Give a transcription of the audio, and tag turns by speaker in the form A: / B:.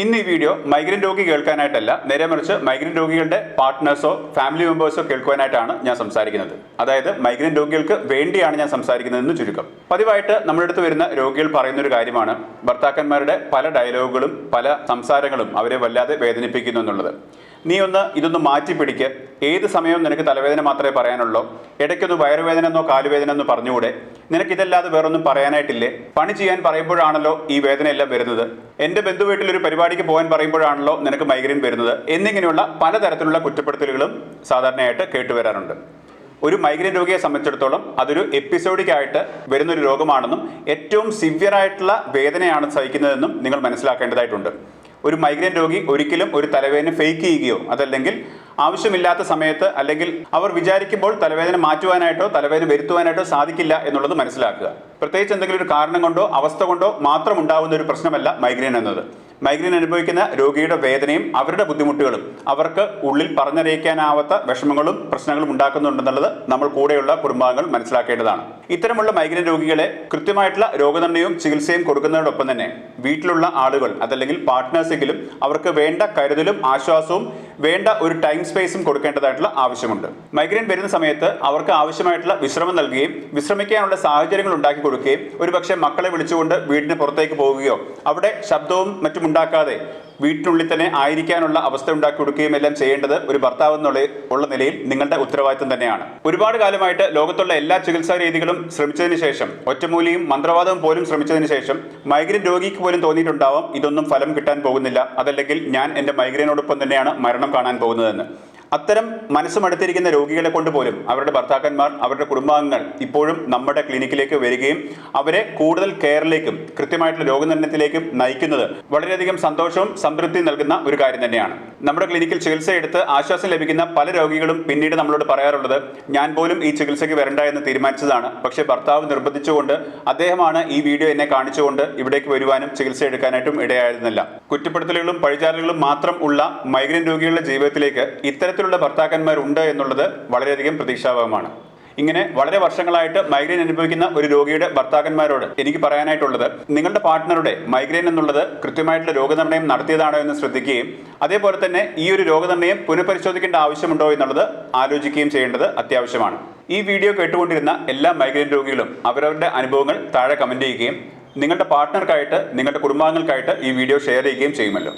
A: ഇന്ന് ഈ video migrant രോഗി കേൾക്കാനായിട്ടല്ല. നേരെ മറിച്ച് മൈഗ്രൻ രോഗികളുടെ പാർട്ട്നേഴ്സോ ഫാമിലി മെമ്പേഴ്സോ കേൾക്കുവാനായിട്ടാണ് ഞാൻ സംസാരിക്കുന്നത്. അതായത് മൈഗ്രൻ രോഗികൾക്ക് വേണ്ടിയാണ് ഞാൻ സംസാരിക്കുന്നതെന്ന് ചുരുക്കം. പതിവായിട്ട് നമ്മുടെ അടുത്ത് വരുന്ന രോഗികൾ പറയുന്ന ഒരു കാര്യമാണ് ഭർത്താക്കന്മാരുടെ പല ഡയലോഗുകളും പല സംസാരങ്ങളും അവരെ വല്ലാതെ വേദനിപ്പിക്കുന്നു എന്നുള്ളത്. നീ ഒന്ന് ഇതൊന്ന് മാറ്റി പിടിക്ക് ഏത് സമയവും നിനക്ക് തലവേദന മാത്രമേ പറയാനുള്ളൂ. ഇടയ്ക്കൊന്ന് വയറുവേദന എന്നോ കാലുവേദന എന്നോ പറഞ്ഞുകൂടെ? നിനക്കിതല്ലാതെ വേറൊന്നും പറയാനായിട്ടില്ലേ? പണി ചെയ്യാൻ പറയുമ്പോഴാണല്ലോ ഈ വേദനയെല്ലാം വരുന്നത്. എന്റെ ബന്ധുവീട്ടിൽ ഒരു പരിപാടിക്ക് പോകാൻ പറയുമ്പോഴാണല്ലോ നിനക്ക് മൈഗ്രെയിൻ വരുന്നത്. എന്നിങ്ങനെയുള്ള പലതരത്തിലുള്ള കുറ്റപ്പെടുത്തലുകളും സാധാരണയായിട്ട് കേട്ടുവരാറുണ്ട് ഒരു മൈഗ്രെയിൻ രോഗിയെ സംബന്ധിച്ചിടത്തോളം അതൊരു എപ്പിസോഡിക് ആയിട്ട് വരുന്ന ഒരു രോഗമാണെന്നും ഏറ്റവും സിവിയർ ആയിട്ടുള്ള വേദനയാണ് സഹിക്കുന്നതെന്നും നിങ്ങൾ മനസ്സിലാക്കേണ്ടതായിട്ടുണ്ട്. ഒരു മൈഗ്രെയിൻ രോഗി ഒരിക്കലും ഒരു തലവേദന ഫേക്ക് ചെയ്യുകയോ അതല്ലെങ്കിൽ ആവശ്യമില്ലാത്ത സമയത്ത് അല്ലെങ്കിൽ അവർ വിചാരിക്കുമ്പോൾ തലവേദന മാറ്റുവാനായിട്ടോ തലവേദന വരുത്തുവാനായിട്ടോ സാധിക്കില്ല എന്നുള്ളത് മനസ്സിലാക്കുക. പ്രത്യേകിച്ച് എന്തെങ്കിലും ഒരു കാരണം കൊണ്ടോ അവസ്ഥ കൊണ്ടോ മാത്രം ഉണ്ടാകുന്ന ഒരു പ്രശ്നമല്ല മൈഗ്രെയിൻ എന്നത്. മൈഗ്രെയിൻ അനുഭവിക്കുന്ന രോഗിയുടെ വേദനയും അവരുടെ ബുദ്ധിമുട്ടുകളും അവർക്ക് ഉള്ളിൽ പറഞ്ഞറിയിക്കാനാവാത്ത വിഷമങ്ങളും പ്രശ്നങ്ങളും ഉണ്ടാക്കുന്നുണ്ടെന്നുള്ളത് നമ്മൾ കൂടെയുള്ള കുടുംബാംഗങ്ങൾ മനസ്സിലാക്കേണ്ടതാണ്. ഇത്തരമുള്ള മൈഗ്രെയിൻ രോഗികളെ കൃത്യമായിട്ടുള്ള രോഗനിർണയവും ചികിത്സയും കൊടുക്കുന്നതോടൊപ്പം തന്നെ വീട്ടിലുള്ള ആളുകൾ അതല്ലെങ്കിൽ പാർട്ട്നേഴ്സെങ്കിലും അവർക്ക് വേണ്ട കരുതലും ആശ്വാസവും വേണ്ട ഒരു ടൈം സ്പേസും കൊടുക്കേണ്ടതായിട്ടുള്ള ആവശ്യമുണ്ട്. മൈഗ്രെയിൻ വരുന്ന സമയത്ത് അവർക്ക് ആവശ്യമായിട്ടുള്ള വിശ്രമം നൽകുകയും വിശ്രമിക്കാനുള്ള സാഹചര്യങ്ങൾ ഉണ്ടാക്കി കൊടുക്കുകയും ഒരുപക്ഷെ മക്കളെ വിളിച്ചുകൊണ്ട് വീടിന് പുറത്തേക്ക് പോവുകയോ അവിടെ ശബ്ദവും മറ്റും ഉണ്ടാക്കാതെ വീട്ടിനുള്ളിൽ തന്നെ ആയിരിക്കാനുള്ള അവസ്ഥ ഉണ്ടാക്കി കൊടുക്കുകയും എല്ലാം ചെയ്യേണ്ടത് ഒരു ഭർത്താവ് എന്നുള്ള ഉള്ള നിലയിൽ നിങ്ങളുടെ ഉത്തരവാദിത്വം തന്നെയാണ്. ഒരുപാട് കാലമായിട്ട് ലോകത്തുള്ള എല്ലാ ചികിത്സാ രീതികളും ശ്രമിച്ചതിന് ശേഷം ഒറ്റമൂലിയും മന്ത്രവാദവും പോലും ശ്രമിച്ചതിന് ശേഷം മൈഗ്രെയിൻ രോഗിക്ക് പോലും തോന്നിയിട്ടുണ്ടാവാം. ഇതൊന്നും ഫലം കിട്ടാൻ പോകുന്നില്ല. അതല്ലെങ്കിൽ ഞാൻ എന്റെ മൈഗ്രെയിനോടൊപ്പം തന്നെയാണ് മരണം കാണാൻ പോകുന്നതെന്ന്. അത്തരം മനസ്സുമടുത്തിരിക്കുന്ന രോഗികളെ കൊണ്ട് പോലും അവരുടെ ഭർത്താക്കന്മാർ അവരുടെ കുടുംബാംഗങ്ങൾ ഇപ്പോഴും നമ്മുടെ ക്ലിനിക്കിലേക്ക് വരികയും അവരെ കൂടുതൽ കെയറിലേക്കും കൃത്യമായിട്ടുള്ള രോഗനിർണയത്തിലേക്കും നയിക്കുന്നത് വളരെയധികം സന്തോഷവും സംതൃപ്തിയും നൽകുന്ന ഒരു കാര്യം തന്നെയാണ്. നമ്മുടെ ക്ലിനിക്കിൽ ചികിത്സ എടുത്ത് ആശ്വാസം ലഭിക്കുന്ന പല രോഗികളും പിന്നീട് നമ്മളോട് പറയാറുള്ളത് ഞാൻ പോലും ഈ ചികിത്സയ്ക്ക് വരണ്ട എന്ന് തീരുമാനിച്ചതാണ്. പക്ഷേ ഭർത്താവ് നിർബന്ധിച്ചുകൊണ്ട് അദ്ദേഹമാണ് ഈ വീഡിയോ എന്നെ കാണിച്ചുകൊണ്ട് ഇവിടേക്ക് വരുവാനും ചികിത്സ എടുക്കാനായിട്ടും ഇടയായിരുന്നില്ല കുറ്റപ്പെടുത്തലുകളും പഴിചാരലുകളും മാത്രം ഉള്ള മൈഗ്രൻ രോഗികളുടെ ജീവിതത്തിലേക്ക് ഇത്തരത്തിലുള്ള ഭർത്താക്കന്മാരുണ്ട് എന്നുള്ളത് വളരെയധികം പ്രതീക്ഷാവഹമാണ്. ഇങ്ങനെ വളരെ വർഷങ്ങളായിട്ട് മൈഗ്രെയിൻ അനുഭവിക്കുന്ന ഒരു രോഗിയുടെ ഭർത്താക്കന്മാരോട് എനിക്ക് പറയാനായിട്ടുള്ളത് നിങ്ങളുടെ പാർട്ട്ണറുടെ മൈഗ്രെയിൻ എന്നുള്ളത് കൃത്യമായിട്ടുള്ള രോഗനിർണയം നടത്തിയതാണോ എന്ന് ശ്രദ്ധിക്കുകയും അതേപോലെ തന്നെ ഈ ഒരു രോഗനിർണയം പുനഃപരിശോധിക്കേണ്ട ആവശ്യമുണ്ടോ എന്നുള്ളത് ആലോചിക്കുകയും ചെയ്യേണ്ടത് അത്യാവശ്യമാണ്. ഈ വീഡിയോ കേട്ടുകൊണ്ടിരുന്ന എല്ലാ മൈഗ്രെയിൻ രോഗികളും അവരവരുടെ അനുഭവങ്ങൾ താഴെ കമന്റ് ചെയ്യുകയും നിങ്ങളുടെ പാർട്ട്ണർക്കായിട്ട് നിങ്ങളുടെ കുടുംബാംഗങ്ങൾക്കായിട്ട് ഈ വീഡിയോ ഷെയർ ചെയ്യുകയും ചെയ്യുമല്ലോ.